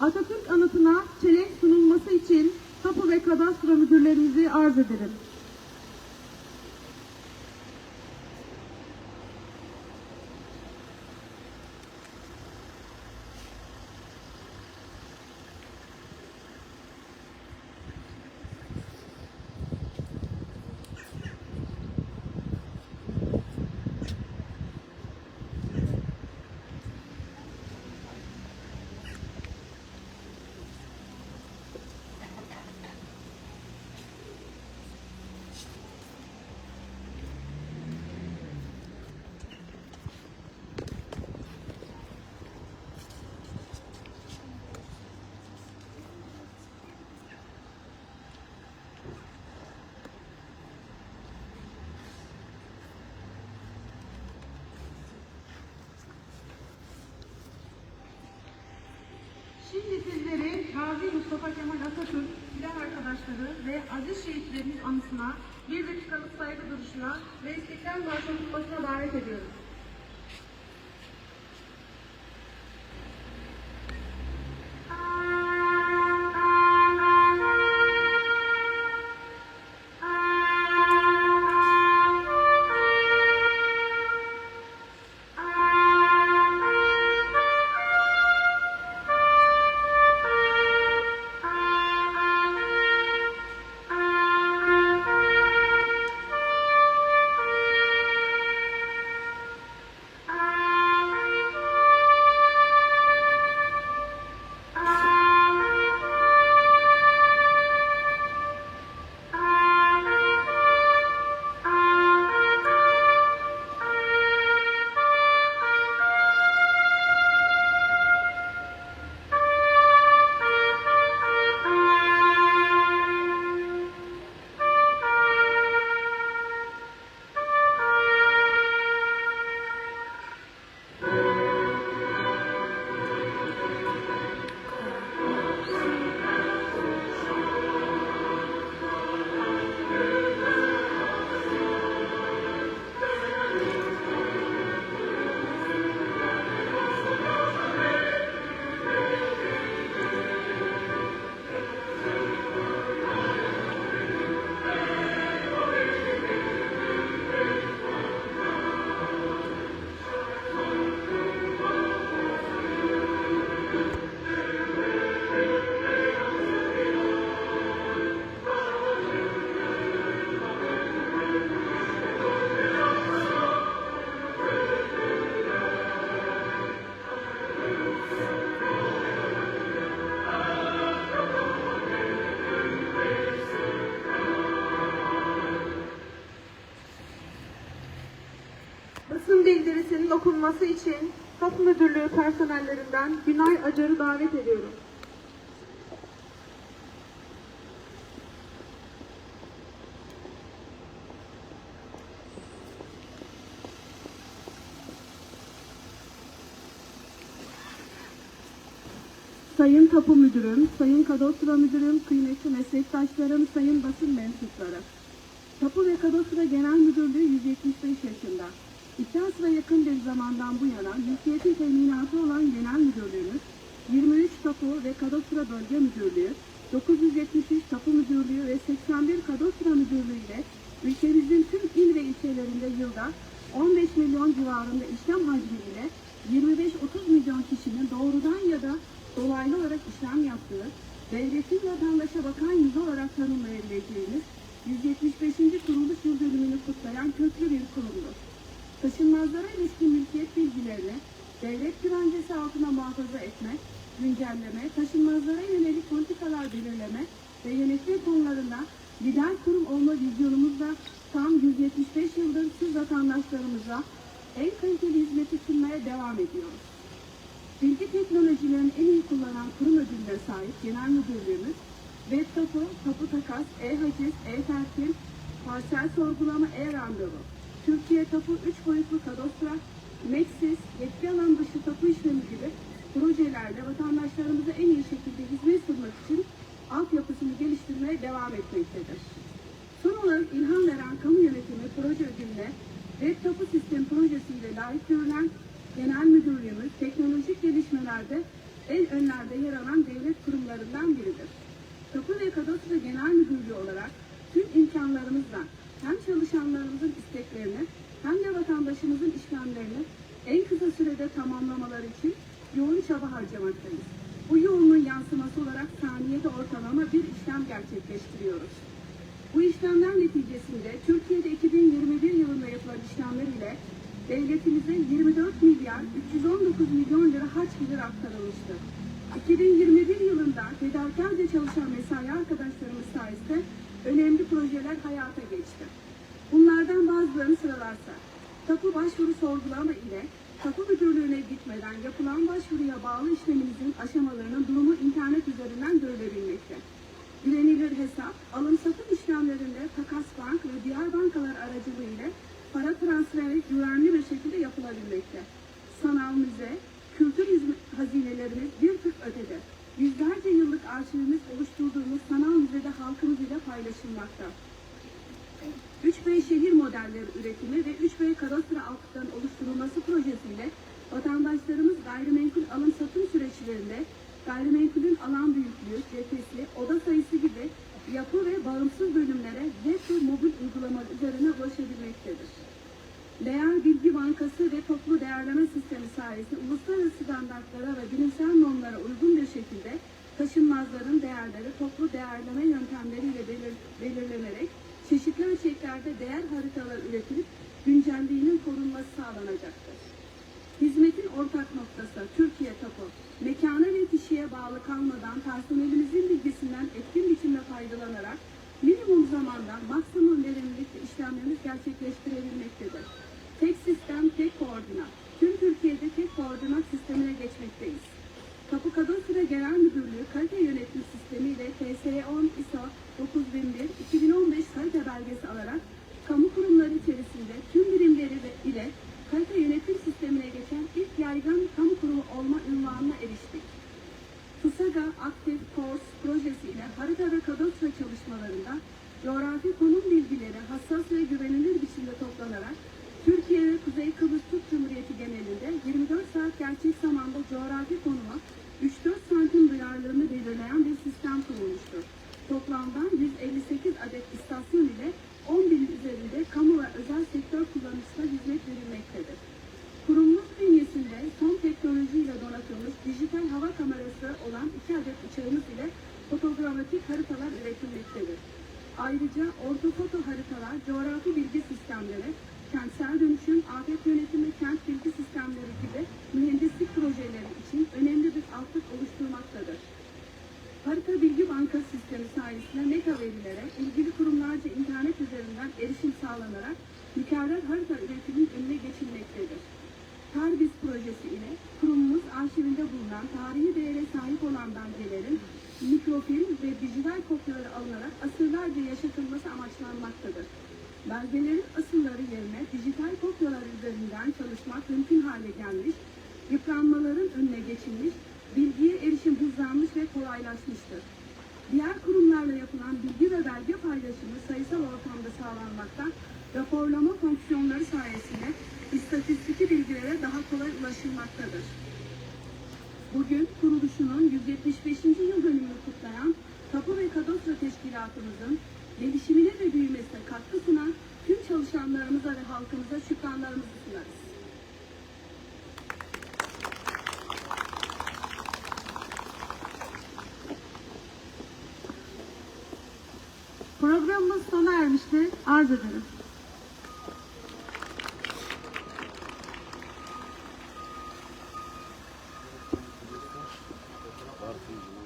Atatürk anıtına çelenk sunulması için Tapu ve Kadastro Müdürlerimizi arz ederim. Şimdi sizleri Gazi Mustafa Kemal Atatürk, silah arkadaşları ve aziz şehitlerimiz anısına bir dakikalık saygı duruşuna ve İstiklal Marşı davet ediyoruz. Okunması için Tapu Müdürlüğü personellerinden Günay Acar'ı davet ediyorum. Sayın Tapu Müdürüm, Sayın Kadastro Müdürüm, kıymetli meslektaşlarım, Sayın basın mensupları. Tapu ve Kadastro Genel Müdürlüğü 175 yaşında. İki asra yakın bir zamandan bu yana mülkiyetin teminatı olan Genel Müdürlüğümüz, 23 Tapu ve Kadastro Bölge Müdürlüğü, 973 Tapu Müdürlüğü ve 81 Kadastro Müdürlüğü ile ülkemizin tüm il ve ilçelerinde yılda 15 milyon civarında işlem hacmiyle 25-30 milyon kişinin doğrudan ya da dolaylı olarak işlem yaptığı, devletin vatandaşa bakan yüzü olarak tanımlayabileceğimiz 175. kuruluş yıl dönümünü kutlayan köklü bir kurumdur. Taşınmazlara ilişkin mülkiyet bilgilerini devlet güvencesi altına muhafaza etme, güncelleme, taşınmazlara yönelik politikalar belirleme ve yönetim konularında lider kurum olma vizyonumuzla tam 175 yıldır siz vatandaşlarımıza en kaliteli hizmeti sunmaya devam ediyoruz. Bilgi teknolojilerini en iyi kullanan kurum ödülüne sahip genel müdürlüğümüz, web tapu, tapu takas, e-haciz, e-terkim, parsel sorgulama, e-randevu, Türkiye Tapu 3 boyutlu kadastro, Meksis, yetki alan dışı tapu işlemi gibi projelerle vatandaşlarımıza en iyi şekilde hizmet sunmak için altyapısını geliştirmeye devam etmektedir. Son olarak ilham veren kamu yönetimi proje ödülüne Web Tapu Sistem projesiyle layık görülen Genel Müdürlüğümüz teknolojik gelişmelerde en önlerde yer alan devlet kurumlarından biridir. Tapu ve Kadastro Genel Müdürlüğü olarak tüm imkanlarımızla hem çalışanlarımızın isteklerini hem de vatandaşımızın işlemlerini en kısa sürede tamamlamaları için yoğun çaba harcamaktayız. Bu yoğunluğun yansıması olarak saniyede ortalama bir işlem gerçekleştiriyoruz. Bu işlemler neticesinde Türkiye'de 2021 yılında yapılan işlemler ile devletimize 24 milyar 319 milyon lira harç gelir aktarılmıştır. 2021 yılında fedakarca çalışan mesai arkadaşlarımız sayesinde önemli projeler hayata geçti. Bunlardan bazılarını sıralarsak, tapu başvuru sorgulama ile tapu müdürlüğüne gitmeden yapılan başvuruya bağlı işleminizin aşamalarının durumu internet üzerinden görülebilmekte. Güvenilir hesap, alım satım işlemlerinde takas bank ve diğer bankalar aracılığıyla para transferi güvenli bir şekilde yapılabilmekte. Sanal müze, kültür hazinelerimiz bir tık ötede. Yüzlerce yıllık arşivimiz oluşturduğumuz sanal müzede halkımız ile paylaşılmakta. 3B şehir modelleri üretimi ve 3B kadastro altyapılarının oluşturulması projesiyle vatandaşlarımız gayrimenkul alım satım süreçlerinde gayrimenkulün alan büyüklüğü, cephesi, oda sayısı gibi yapı ve bağımsız bölümlere web ve mobil uygulama üzerine ulaşabilmektedir. Değer Bilgi Bankası ve Değerleme Sistemi sayesinde uluslararası standartlara ve bilimsel normlara uygun bir şekilde taşınmazların değerleri toplu değerleme yöntemleriyle belir- belirlenerek çeşitli ölçeklerde değer haritaları üretilip güncelliğinin korunması sağlanacaktır. Hizmetin ortak noktası Türkiye Tapu, mekana ve kişiye bağlı kalmadan personelimizin bilgisinden etkin biçimde faydalanarak minimum zamanda maksimum verimlilikle işlemlerimiz gerçekleştirebilmektedir. Tek sistem, tek koordinat. Tüm Türkiye'de tek koordinat sistemine geçmekteyiz. Tapu Kadastro Genel Müdürlüğü kalite yönetim sistemi ile TS10 ISO 9001-2015 kalite belgesi alarak kamu kurumları içerisinde tüm birimleri ve ile kalite yönetim sistemine geçen ilk yaygın kamu kurumu olma ünvanına eriştik. TUSAGA Aktif Kors projesi ile harita ve kadastro çalışmalarında coğrafi konum bilgileri hassas ve güvenilir biçimde toplanarak Türkiye ve Kuzey Kıbrıs Türk Cumhuriyeti genelinde 24 saat gerçek zamanda coğrafi konuma 3-4 santim duyarlılığını belirleyen bir sistem kurulmuştur. Toplamda 158 adet istasyon ile 10 bin üzerinde kamu ve özel sektör kullanıcısına hizmet verilmektedir. Kurumumuz bünyesinde son teknolojiyle donatılmış dijital hava kamerası olan iki adet uçağımız ile fotoğrafik haritalar üretilmektedir. Ayrıca ortofoto haritalar, coğrafi bilgi sistemleri, kentsel dönüşüm, afet yönetimi, kent bilgi sistemleri gibi mühendislik projeleri için önemli bir altlık oluşturmaktadır. Harita Bilgi Bankası sistemi sayesinde meta verilere ilgili kurumlarca internet üzerinden erişim sağlanarak mükerrer harita üretiminin önüne geçilmektedir. Tarbis projesi ile kurumumuz arşivinde bulunan tarihi değere sahip olan belgelerin mikrofilm ve dijital kopyaları alınarak asırlarca yaşatılması amaçlanmaktadır. Belgelerin asılları yerine dijital kopyalar üzerinden çalışmak mümkün hale gelmiş, yıpranmaların önüne geçilmiş, bilgiye erişim hızlanmış ve kolaylaşmıştır. Diğer kurumlarla yapılan bilgi ve belge paylaşımı sayısal ortamda sağlanmakta, raporlama fonksiyonları sayesinde istatistiki bilgilere daha kolay ulaşılmaktadır. Bugün kuruluşunun 175. yıl dönümünü kutlayan Tapu ve Kadastro Teşkilatımızın gelişimine ve büyümesine katkı sunan tüm çalışanlarımıza ve halkımıza şükranlarımızı sunarız. Programımız sona ermiştir. Arz ederim. Bartın Cumhuriyet